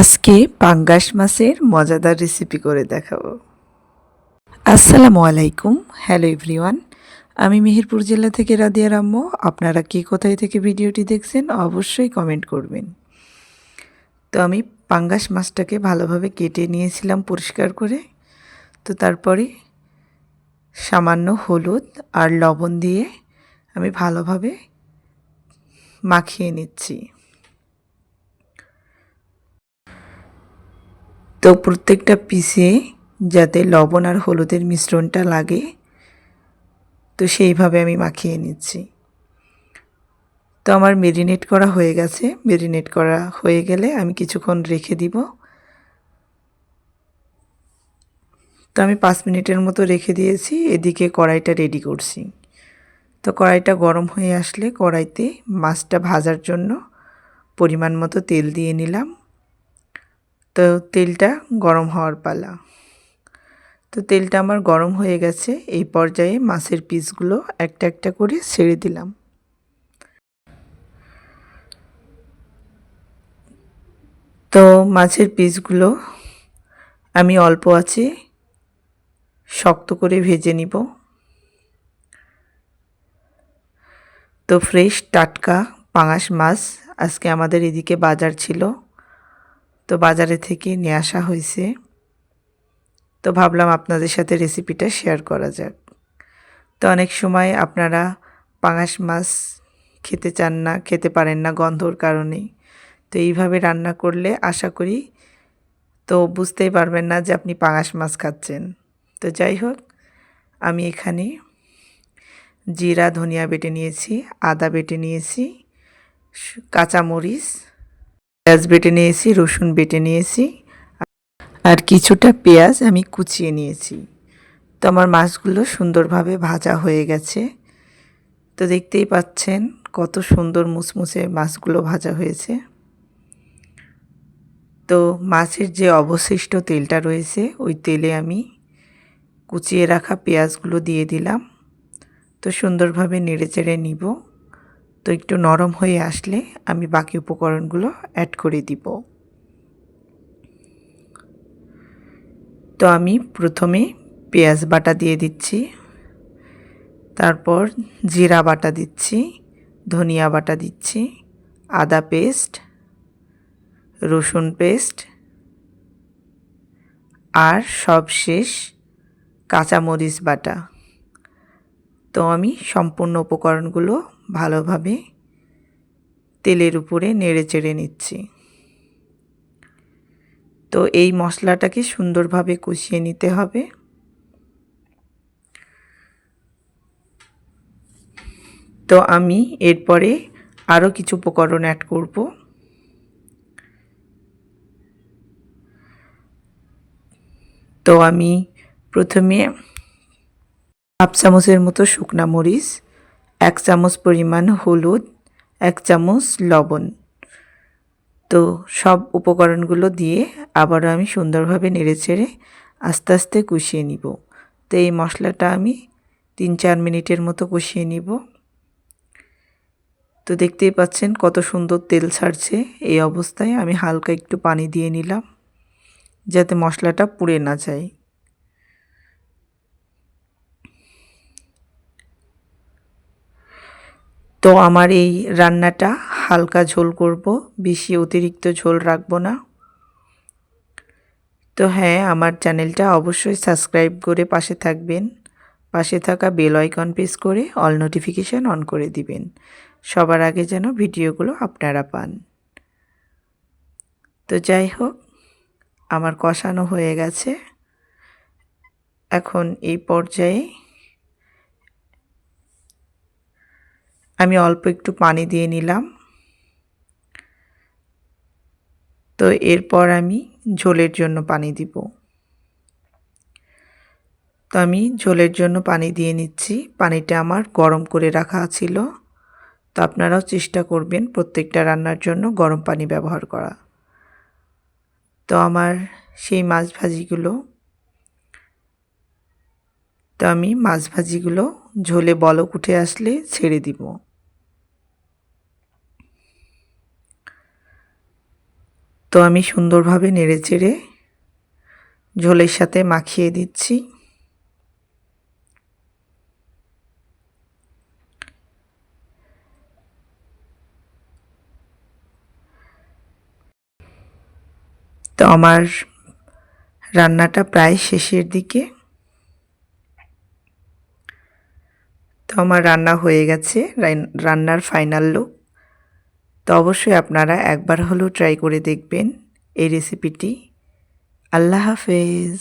আজকে পাঙ্গাস মাছের মজাদার রেসিপি করে দেখাবো। আসসালামু আলাইকুম, হ্যালো এভরিওয়ান। আমি মেহেরপুর জেলা থেকে রাদিয়া রাম্য। আপনারা কে কোথায় থেকে ভিডিওটি দেখছেন, অবশ্যই কমেন্ট করবেন। তো আমি পাঙ্গাস মাছটাকে ভালোভাবে কেটে নিয়েছিলাম পরিষ্কার করে। তো তারপরে সামান্য হলুদ আর লবণ দিয়ে আমি ভালোভাবে মাখিয়ে নিচ্ছি। তো প্রত্যেকটা পিসে যাতে লবণ আর হলুদের মিশ্রণটা লাগে, তো সেইভাবে আমি মাখিয়ে নিচ্ছি। তো আমার মেরিনেট করা হয়ে গেছে। মেরিনেট করা হয়ে গেলে আমি কিছুক্ষণ রেখে দিব। তো আমি পাঁচ মিনিটের মতো রেখে দিয়েছি। এদিকে কড়াইটা রেডি করছি। তো কড়াইটা গরম হয়ে আসলে কড়াইতে মাছটা ভাজার জন্য পরিমাণ মতো তেল দিয়ে নিলাম। তো তেলটা গরম হওয়ার পালা। তো তেলটা আমার গরম হয়ে গেছে, এই পর্যায়ে মাছের পিসগুলো একটা একটা করে ছেড়ে দিলাম। তো মাছের পিসগুলো আমি অল্প আছে, শক্ত করে ভেজে নিব। তো ফ্রেশ টাটকা পাঙাশ মাছ আজকে আমাদের এদিকে বাজার ছিল। তো বাজারে থেকে নিয়ে আসা হয়েছে। তো ভাবলাম আপনাদের সাথে রেসিপিটা শেয়ার করা যাক। তো অনেক সময় আপনারা পাঙাশ মাছ খেতে চান না, খেতে পারেন না গন্ধর কারণে। তো এইভাবে রান্না করলে আশা করি তো বুঝতেই পারবেন না যে আপনি পাঙাশ মাছ খাচ্ছেন। তো যাই হোক, আমি এখানে জিরা, ধনিয়া বেটে নিয়েছি, আদা বেটে নিয়েছি, কাঁচামরিচ পেঁয়াজ বেটে নিয়েছি, রসুন বেটে নিয়েছি, আর কিছুটা পেঁয়াজ আমি কুচিয়ে নিয়েছি। তো আমার মাছগুলো সুন্দরভাবে ভাজা হয়ে গেছে। তো দেখতেই পাচ্ছেন কত সুন্দর মুসমুসে মাছগুলো ভাজা হয়েছে। তো মাছের যে অবশিষ্ট তেলটা রয়েছে, ওই তেলে আমি কুচিয়ে রাখা পেঁয়াজগুলো দিয়ে দিলাম। তো সুন্দরভাবে নেড়ে চেড়ে নিব। তো একটু নরম হয়ে আসলে আমি বাকি উপকরণগুলো অ্যাড করে দিব। তো আমি প্রথমে পেঁয়াজ বাটা দিয়ে দিচ্ছি, তারপর জিরা বাটা দিচ্ছি, ধনিয়া বাটা দিচ্ছি, আদা পেস্ট, রসুন পেস্ট, আর সবশেষ কাঁচামরিচ বাটা। তো আমি সম্পূর্ণ উপকরণগুলো ভালোভাবে তেলের উপরে নেড়ে চেড়ে নিচ্ছি। তো এই মশলাটাকে সুন্দরভাবে কষিয়ে নিতে হবে। তো আমি এরপরে আরও কিছু উপকরণ অ্যাড করব। তো আমি প্রথমে হাফ চামচের মতো শুকনা মরিচ এক চামচ পরিমাণ হলুদ, এক চামচ লবণ। তো সব উপকরণগুলো দিয়ে আবারও আমি সুন্দরভাবে নেড়ে নেড়েচেড়ে আস্তে আস্তে কষিয়ে নিব। তো এই মশলাটা আমি তিন চার মিনিটের মতো কষিয়ে নিব। তো দেখতেই পাচ্ছেন কত সুন্দর তেল ছাড়ছে। এই অবস্থায় আমি হালকা একটু পানি দিয়ে নিলাম, যাতে মশলাটা পুড়ে না যায়। তো আমার এই রান্নাটা হালকা ঝোল করব, বেশি অতিরিক্ত ঝোল রাখব না। তো হ্যাঁ আমার চ্যানেলটা অবশ্যই সাবস্ক্রাইব করে পাশে থাকবেন। পাশে থাকা বেল আইকন প্রেস করে অল নোটিফিকেশান অন করে দিবেন, সবার আগে যেন ভিডিওগুলো আপনারা পান। তো যাই হোক, আমার কষানো হয়ে গেছে। এখন এই পর্যায়ে আমি অল্প একটু পানি দিয়ে নিলাম। তো এরপর আমি ঝোলের জন্য পানি দিব। তো আমি ঝোলের জন্য পানি দিয়ে নিচ্ছি। পানিটা আমার গরম করে রাখা ছিল। তো আপনারাও চেষ্টা করবেন প্রত্যেকটা রান্নার জন্য গরম পানি ব্যবহার করা। তো আমার সেই মাছ ভাজিগুলো তো আমি মাছ ভাজিগুলো ঝোলে বলক উঠে আসলে ছেড়ে দিব। তো আমি সুন্দরভাবে নেড়ে চেড়ে ঝোলের সাথে মাখিয়ে দিচ্ছি। তো আমার রান্নাটা প্রায় শেষের দিকে। তো আমার রান্না হয়ে গেছে রান্নার ফাইনাল লুক। তো অবশ্যই আপনারা একবার হলেও ট্রাই করে দেখবেন এই রেসিপিটি আল্লাহ হাফেজ।